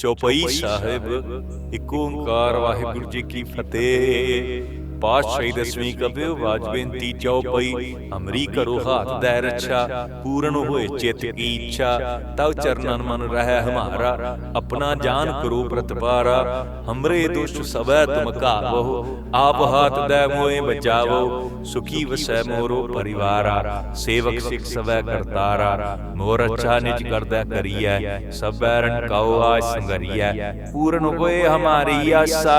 ਚੌਪਈ ਸਾਹਿਬ ਇੱਕ ਓੰਕਾਰ ਵਾਹਿਗੁਰੂ ਜੀ ਕੀ ਫਤਿਹ। ਪਾਤਸ਼ਾਹੀ ਦਸਵੀਂ ਕਬਿਓ ਬਾਜ ਬੇਨਤੀ ਚੌਪਈ ਅਮਰੀ ਕਰੋ ਹਾਥ ਦੈ ਰੱਛਾ, ਪੂਰਨ ਹੋਏ ਚਿਤ ਕੀ ਇੱਛਾ ਤਉ ਚਰਨਨ ਮਨ ਰਹਿ ਹਮਾਰਾ, ਆਪਣਾ ਜਾਨ ਕਰੋ ਪ੍ਰਤਪਾਰਾ, ਹਮਰੇ ਦੁਸ਼ਟ ਸਵੈ ਤੁਮ ਕਾਵੋ ਆਪ ਹਾਥ ਦੈ ਮੋਏ ਬਚਾਵੋ, ਸੁਖੀ ਵਸੈ ਮੋਰੋ ਪਰਿਵਾਰਾ, ਸੇਵਕ ਸਿਖ ਸਵੈ ਕਰਤਾਰਾ, ਮੋਰ ਅੱਛਾ ਨਿਜ ਕਰਦਾ ਕਰੀਐ, ਸਭ ਬੈਰਨ ਕਉ ਆਜ ਸੰਗਰੀਐ, ਪੂਰਨ ਹੋਏ ਹਮਾਰੀ ਆਸਾ,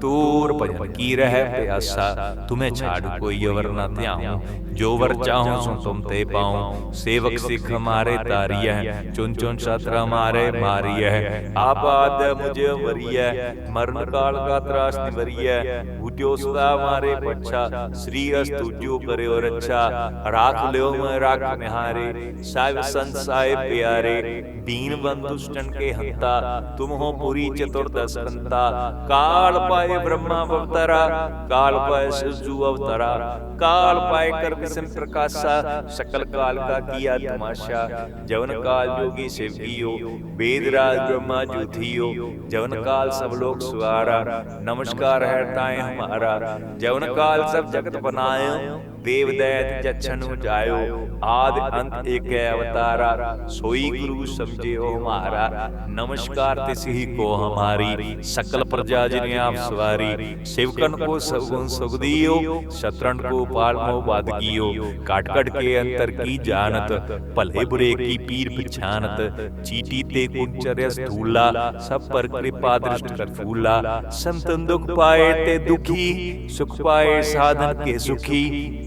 ਤੂਰ ਭਜਨ ਕੀ ਰਹਿ ਪਿਆਸਾ, ਤੁਮੇ ਛਾੜ ਕੋਈ ਅਵਰ ਨਾ ਧਿਆਉ। ਜੋ ਵਰ ਚਾਹੂੰ, ਸੋ ਤੁਮ ਤੇ ਪਾਉ। ਸੇਵਕ ਸਿਖ ਹਮਾਰੇ ਤਾਰੀਐ ਚੁਨ ਚੁਨ ਸ਼ਤਰ ਹਮਾਰੇ ਮਾਰੀਐ। ਆਬਾਦ ਮੁਝੇ ਮਰੀਐ ਮਰਨ ਕਾਲ ਕਾ ਤਰਾਸ ਨਿਵਰੀਐ। ਕਿਉ ਸਦਾ ਮਾਰੇ ਪਛਾ? ਸ੍ਰੀ ਅਸ ਤੁਜੋ ਕਰਿਓ ਰੱਛਾ। ਰਾਖ ਲਿਓ ਮੈਂ ਰਾਖ ਨਿਹਾਰੇ। ਸਾਹਿਬ ਸੰਤ ਸਾਹਿਬ ਪਿਆਰੇ, ਦੀਨ ਬੰਧੁ ਕੇ ਹੰਤਾ। ਤੁਮ ਹੋ ਪੂਰੀ ਚਤੁਰਦਸ ਕੰਤਾ ਕਾਲ ਪਾਏ ਬ੍ਰਹਮਾ ਅਵਤਾਰਾ, ਕਾਲ ਪਾਏ ਸਿਜੂ ਅਵਤਾਰਾ। ਕਾਲ ਪਾਏ ਕਰ ਬਿਸਮ ਪ੍ਰਕਾਸ਼ਾ, ਸਕਲ ਕਾਲ ਕਾ ਕੀਆ ਤਮਾਸ਼ਾ। ਜਵਨ ਕਾਲ ਜੋਗੀ ਸਿਵਕੀਓ ਵੇਦ ਰਾਜ ਬ੍ਰਹਮਾ ਜੂਥੀਓ ਜਵਨ ਕਾਲ ਸਭ ਲੋਕ ਸੁਆਰਾ। ਨਮਸਕਾਰ ਹੈ ਤਾਏ ਹਮਾਰੇ। ਮਹਾਰਾਜ ਜਵਨ ਕਾਲ ਸਭ ਜਗਤ ਬਨਾਇਓ ਦੇਵਦੈਤ ਜਛਨੂ ਜਾਇਓ। ਆਦ ਅੰਤ ਏਕੈ ਅਵਤਾਰਾ। ਸੋਈ ਗੁਰੂ ਸਮਝਿਓ ਹਮਾਰਾ। ਨਮਸਕਾਰ ਤਿਸਹੀ ਕੋ ਹਮਾਰੀ। ਸਕਲ ਪ੍ਰਜਾ ਜਿਨੇ ਆਪ ਸਵਾਰੀ। ਸਿਵਕਨ ਕੋ ਸਗੁਣ ਸੁਗਦੀਓ ਸ਼ਤਰਣ ਕੋ ਪਾਲ ਮੋ ਬਾਦ ਕੀਓ। ਕਾਟ ਕਟ ਕੇ ਅੰਤਰ ਕੀ ਜਾਣਤ? ਭਲੇ ਬੁਰੇ ਕੀ ਪੀਰ ਪਛਾਨਤ ਚੀਟੀ ਤੇ ਕੁੰਚਰਿਆ ਸਥੂਲਾ। ਸਭ ਪਰ ਕਿਰਪਾ ਦ੍ਰਿਸ਼ਟ ਕਰ ਫੂਲਾ ਸੰਤਨ ਦੁਖ ਪਾਏ ਤੇ ਦੁਖੀ। ਸੁਖ ਪਾਏ ਸਾਧਨ ਕੇ ਸੁਖੀ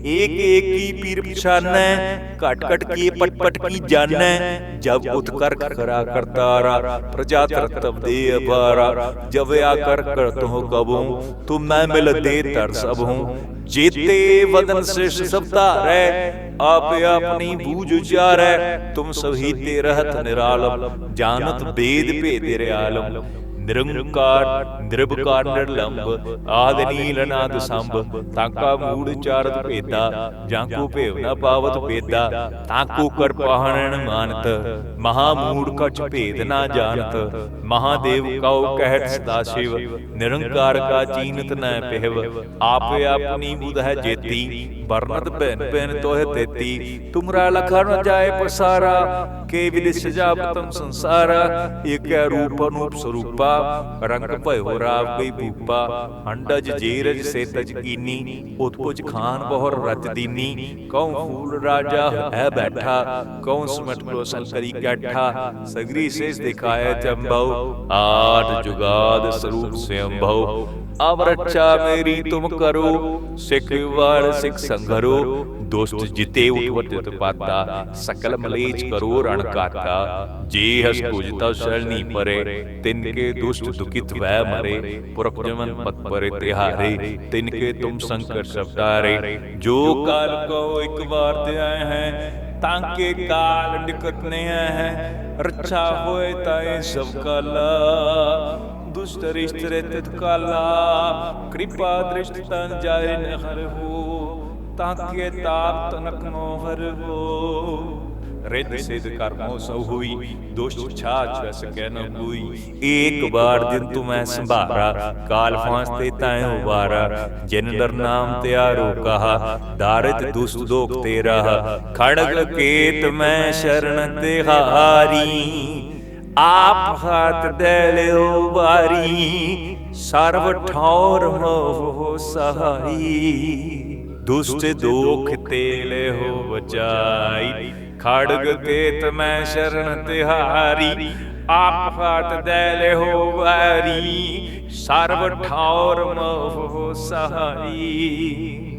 एक एक की पीर पछानै कट कट की पट पट की जानै जब उत्कर करा करतारा प्रजा तरतब दे अपारा जब आकर करत हो कबू तुम मैं मिल दे तर सब हूँ जेते वदन श्रेष्ठ सब तारै आप अपनी बूझ उचारै तुम सभी ते रहत निरालम जानत वेद भेद रियालम ਨਿਰੰਕਾਰ ਨਿਰਭਕਾਰ ਨਿਰਲੰਭ ਆਦ ਨੀਲ ਅਨਾਦ ਸੰਭ ਤਾਕਾ ਮੂੜ ਚਾਰਤ ਭੇਦਾ ਜਾਂ ਕੋ ਭੇਵ ਨਾ ਪਾਵਤ ਭੇਦਾ ਤਾਕੋ ਕਰ ਪਾਹਣਨ ਮਾਨਤ ਮਹਾ ਮੂੜ ਕਛ ਭੇਦ ਨਾ ਜਾਣਤ ਮਹਾਦੇਵ ਕਉ ਕਹਿਤ ਸਦਾ ਸ਼ਿਵ ਨਿਰੰਕਾਰ ਕਾ ਚੀਨਤ ਨ ਪਹਿਵ ਆਪੇ ਆਪਣੀ ਬੁਧ ਹੈ ਜੇਤੀ ਵਰਨਤ ਭੈਨ ਭੈਨ ਤੋਹਿ ਤੇਤੀ ਤੁਮਰਾ ਲਖਾ ਨ ਜਾਏ ਪਸਾਰਾ ਕੇ ਵਿਦਿ ਸਜਾਪਤਮ ਸੰਸਾਰਾ ਏਕੈ ਰੂਪ ਅਨੂਪ ਸਰੂਪਾ ਰੰਗ ਭਇਓ ਰਾਵ ਗਈ ਭੂਪਾ ਅੰਡਜ ਜੀਰਜ ਸੇਤਜ ਕੀਨੀ ਉਤਪੁਜ ਖਾਨ ਬਹੁਰ ਰਚ ਦੀਨੀ। ਕਉ ਫੂਲ ਰਾਜਾ ਹੈ ਬੈਠਾ, ਕਉ ਸਮਟ ਕ੍ਰੋਸਲ ਕਰੀ ਕੈਠਾ, ਸਗਰੀ ਸੇਸ ਦਿਖਾਏ ਚੰਬਉ ਆਠ ਜੁਗਾਦ ਸਰੂਪ ਸਿਅੰਭਉ ਅਵ ਰੱਛਾ ਮੇਰੀ ਤੁਮ ਕਰੋ ਸਿੱਖ ਵਾਰ ਸਿੱਖ ਸੰਘਰੋ ਦੁਸ਼ਟ ਜਿਤੇ ਉਠਵਤ ਪਾਤਾ ਸਕਲ ਮਲੇਚ ਕਰੋ ਰਣ ਕਾਤਾ ਜੇ ਹਸ ਕੁਜਤਾ ਸ਼ਰਣੀ ਪਰੇ ਤਿਨ ਕੇ ਦੁਸ਼ਟ ਦੁਖਿਤ ਵੈ ਮਰੇ ਪੁਰਖ ਜਮਨ ਪਤ ਪਰੇ ਤਿਹਾਰੇ ਤਿਨ ਕੇ ਤੁਮ ਸੰਕਟ ਸਬਦਾਰੇ ਜੋ ਕਾਲ ਕੋ ਇੱਕ ਵਾਰ ਤੇ ਆਏ ਹੈ ਤਾਂ ਕੇ ਕਾਲ ਨਿਕਟ ਨੇ ਹੈ ਰੱਛਾ ਹੋਏ ਤਾਏ ਸਭ ਕਾਲਾ ਦੁਸ਼ਟ ਰਿਸ਼ਤ ਰੇ ਤਿਤ ਕਾਲਾ ਕਿਰਪਾ ਦ੍ਰਿਸ਼ਟ ਤਨ ਜਾਏ ਨ ਹਰ ਹੋ ਤਾਂ ਕੇ ਤਾਪ ਤਨਕ ਨੋ ਹਰ ਹੋ ਰਿੱਧ ਸਿਧ ਕਰਮੋ ਸੋ ਹੋਈ ਦੁਸ਼ਟ ਛਾਛ ਵਸ ਕਹਿ ਨ ਕੋਈ ਏਕ ਬਾਰ ਦਿਨ ਤੂੰ ਮੈਂ ਸੰਭਾਰਾ ਕਾਲ ਫਾਂਸ ਤੇ ਤਾਏ ਉਵਾਰਾ ਜਿਨ ਦਰ ਨਾਮ ਤਿਆਰੋ ਕਹਾ ਦਾਰਿਤ ਦੁਸ਼ਟ ਦੋਖ ਆਪ ਹੱਥ ਦੇ ਲਿਓ ਬਾਰੀ ਸਰਬ ਠੌਰ ਹੋ ਸਹਾਈ। ਦੁਸ਼ਟ ਦੋਖ ਤੇ ਲਿਓ ਬਚਾਈ, ਖੜਗ ਕੇਤ ਮੈਂ ਸ਼ਰਨ ਤਿਹਾਰੀ। ਆਪ ਹੱਥ ਦੇ ਲਿਓ ਬਾਰੀ ਸਰਬ ਠੌਰ ਮੋਹ ਸਹਾਈ।